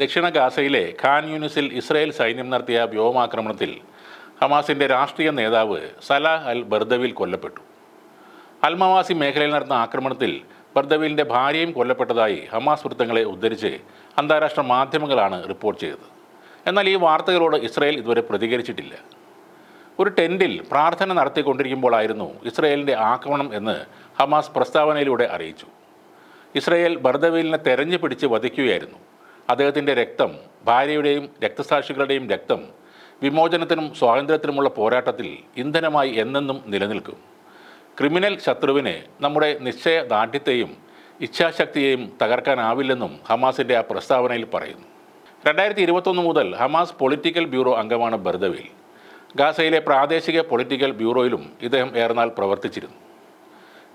ദക്ഷിണ ഗാസയിലെ ഖാൻ യൂനിസിൽ ഇസ്രായേൽ സൈന്യം നടത്തിയ വ്യോമാക്രമണത്തിൽ ഹമാസിന്റെ രാഷ്ട്രീയ നേതാവ് സലാഹ് അൽ ബർദവിൽ കൊല്ലപ്പെട്ടു. അൽമവാസി മേഖലയിൽ നടന്ന ആക്രമണത്തിൽ ബർദവിലിന്റെ ഭാര്യയും കൊല്ലപ്പെട്ടതായി ഹമാസ് വൃത്തങ്ങളെ ഉദ്ധരിച്ച് അന്താരാഷ്ട്ര മാധ്യമങ്ങളാണ് റിപ്പോർട്ട് ചെയ്തത്. എന്നാൽ ഈ വാർത്തകളോട് ഇസ്രായേൽ ഇതുവരെ പ്രതികരിച്ചിട്ടില്ല. ഒരു ടെന്റിൽ പ്രാർത്ഥന നടത്തിക്കൊണ്ടിരിക്കുമ്പോഴായിരുന്നു ഇസ്രായേലിന്റെ ആക്രമണം എന്ന് ഹമാസ് പ്രസ്താവനയിലൂടെ അറിയിച്ചു. ഇസ്രായേൽ ബർദവീലിനെ തെരഞ്ഞു പിടിച്ച് വധിക്കുകയായിരുന്നു. അദ്ദേഹത്തിന്റെ രക്തം ഭാര്യയുടെയും രക്തസാക്ഷികളുടെയും രക്തം വിമോചനത്തിനും സ്വാതന്ത്ര്യത്തിനുമുള്ള പോരാട്ടത്തിൽ ഇന്ധനമായി എന്നെന്നും നിലനിൽക്കും. ക്രിമിനൽ ശത്രുവിനെ നമ്മുടെ നിശ്ചയ ദാർഢ്യത്തെയും ഇച്ഛാശക്തിയെയും തകർക്കാനാവില്ലെന്നും ഹമാസിന്റെ ആ പ്രസ്താവനയിൽ പറയുന്നു. രണ്ടായിരത്തി ഇരുപത്തൊന്ന് മുതൽ ഹമാസ് പൊളിറ്റിക്കൽ ബ്യൂറോ അംഗമാണ് ബർദവിൽ. ഗാസയിലെ പ്രാദേശിക പൊളിറ്റിക്കൽ ബ്യൂറോയിലും ഇദ്ദേഹം ഏറെനാൾ പ്രവർത്തിച്ചിരുന്നു.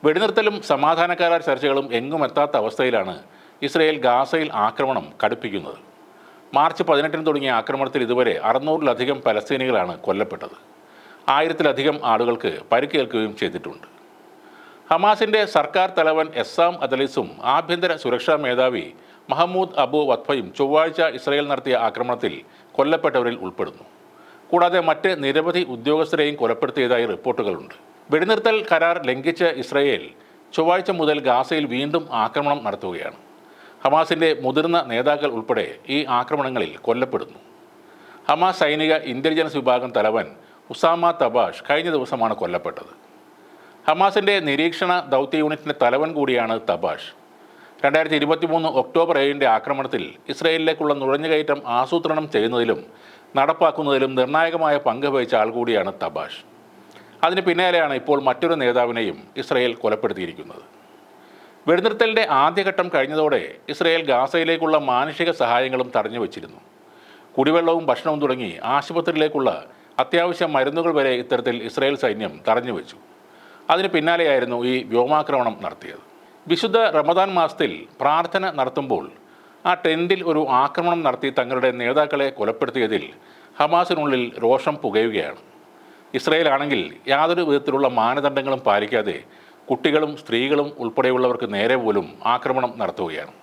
വെടിനിർത്തലും സമാധാനക്കാരാർ ചർച്ചകളും എങ്ങും എത്താത്ത അവസ്ഥയിലാണ് ഇസ്രയേൽ ഗാസയിൽ ആക്രമണം കടുപ്പിക്കുന്നത്. മാർച്ച് പതിനെട്ടിന് തുടങ്ങിയ ആക്രമണത്തിൽ ഇതുവരെ അറുന്നൂറിലധികം പലസ്തീനികളാണ് കൊല്ലപ്പെട്ടത്. ആയിരത്തിലധികം ആളുകൾക്ക് പരിക്കേൽക്കുകയും ചെയ്തിട്ടുണ്ട്. ഹമാസിന്റെ സർക്കാർ തലവൻ എസ്സാം അദലിസും ആഭ്യന്തര സുരക്ഷാ മേധാവി മഹമ്മൂദ് അബു വത്ഫയും ചൊവ്വാഴ്ച ഇസ്രയേൽ നടത്തിയ ആക്രമണത്തിൽ കൊല്ലപ്പെട്ടവരിൽ ഉൾപ്പെടുന്നു. കൂടാതെ മറ്റ് നിരവധി ഉദ്യോഗസ്ഥരെയും കൊലപ്പെടുത്തിയതായി റിപ്പോർട്ടുകളുണ്ട്. വെടിനിർത്തൽ കരാർ ലംഘിച്ച് ഇസ്രയേൽ ചൊവ്വാഴ്ച മുതൽ ഗാസയിൽ വീണ്ടും ആക്രമണം നടത്തുകയാണ്. ഹമാസിന്റെ മുതിർന്ന നേതാക്കൾ ഉൾപ്പെടെ ഈ ആക്രമണങ്ങളിൽ കൊല്ലപ്പെടുന്നു. ഹമാസ് സൈനിക ഇന്റലിജൻസ് വിഭാഗം തലവൻ ഉസാമ തബാഷ് കഴിഞ്ഞ ദിവസമാണ് കൊല്ലപ്പെട്ടത്. ഹമാസിന്റെ നിരീക്ഷണ ദൗത്യ യൂണിറ്റിന്റെ തലവൻ കൂടിയാണ് തബാഷ്. രണ്ടായിരത്തി ഇരുപത്തി മൂന്ന് ഒക്ടോബർ ഏഴിന്റെ ആക്രമണത്തിൽ ഇസ്രയേലിലേക്കുള്ള നുഴഞ്ഞുകയറ്റം ആസൂത്രണം ചെയ്യുന്നതിലും നടപ്പാക്കുന്നതിലും നിർണായകമായ പങ്ക് വഹിച്ച ആൾ കൂടിയാണ് തബാഷ്. അതിന് പിന്നാലെയാണ് ഇപ്പോൾ മറ്റൊരു നേതാവിനെയും ഇസ്രയേൽ കൊലപ്പെടുത്തിയിരിക്കുന്നത്. വെടിനിർത്തലിന്റെ ആദ്യഘട്ടം കഴിഞ്ഞതോടെ ഇസ്രയേൽ ഗാസയിലേക്കുള്ള മാനുഷിക സഹായങ്ങളും തടഞ്ഞു വച്ചിരുന്നു. കുടിവെള്ളവും ഭക്ഷണവും തുടങ്ങി ആശുപത്രിയിലേക്കുള്ള അത്യാവശ്യ മരുന്നുകൾ വരെ ഇത്തരത്തിൽ ഇസ്രയേൽ സൈന്യം തടഞ്ഞു വെച്ചു. അതിന് പിന്നാലെയായിരുന്നു ഈ വ്യോമാക്രമണം നടത്തിയത്. വിശുദ്ധ റമദാൻ മാസത്തിൽ പ്രാർത്ഥന നടത്തുമ്പോൾ ആ ടെന്റിൽ ഒരു ആക്രമണം നടത്തി തങ്ങളുടെ നേതാക്കളെ കൊലപ്പെടുത്തിയതിൽ ഹമാസിനുള്ളിൽ രോഷം പുകയുകയാണ്. ഇസ്രയേൽ ആണെങ്കിൽ യാതൊരു വിധത്തിലുള്ള മാനദണ്ഡങ്ങളും പാലിക്കാതെ കുട്ടികളും സ്ത്രീകളും ഉൾപ്പെടെയുള്ളവർക്ക് നേരെ പോലും ആക്രമണം നടത്തുകയാണ്.